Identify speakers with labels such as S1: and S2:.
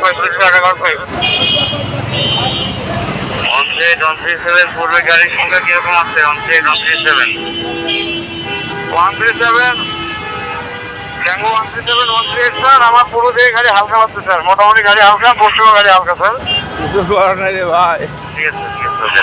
S1: Five six টাকা one three seven পূর্বে গাড়ির কীরকম আছে one eight one three seven one three seven tango one three seven one three eight sir আমার পুরো দিকে গাড়ি হালকা হচ্ছে স্যার মোটামুটি গাড়ি হালকা পশ্চিমে গাড়ি হালকা স্যার
S2: কিছু করার নাই রে ভাই।
S1: ঠিক আছে ঠিক আছে।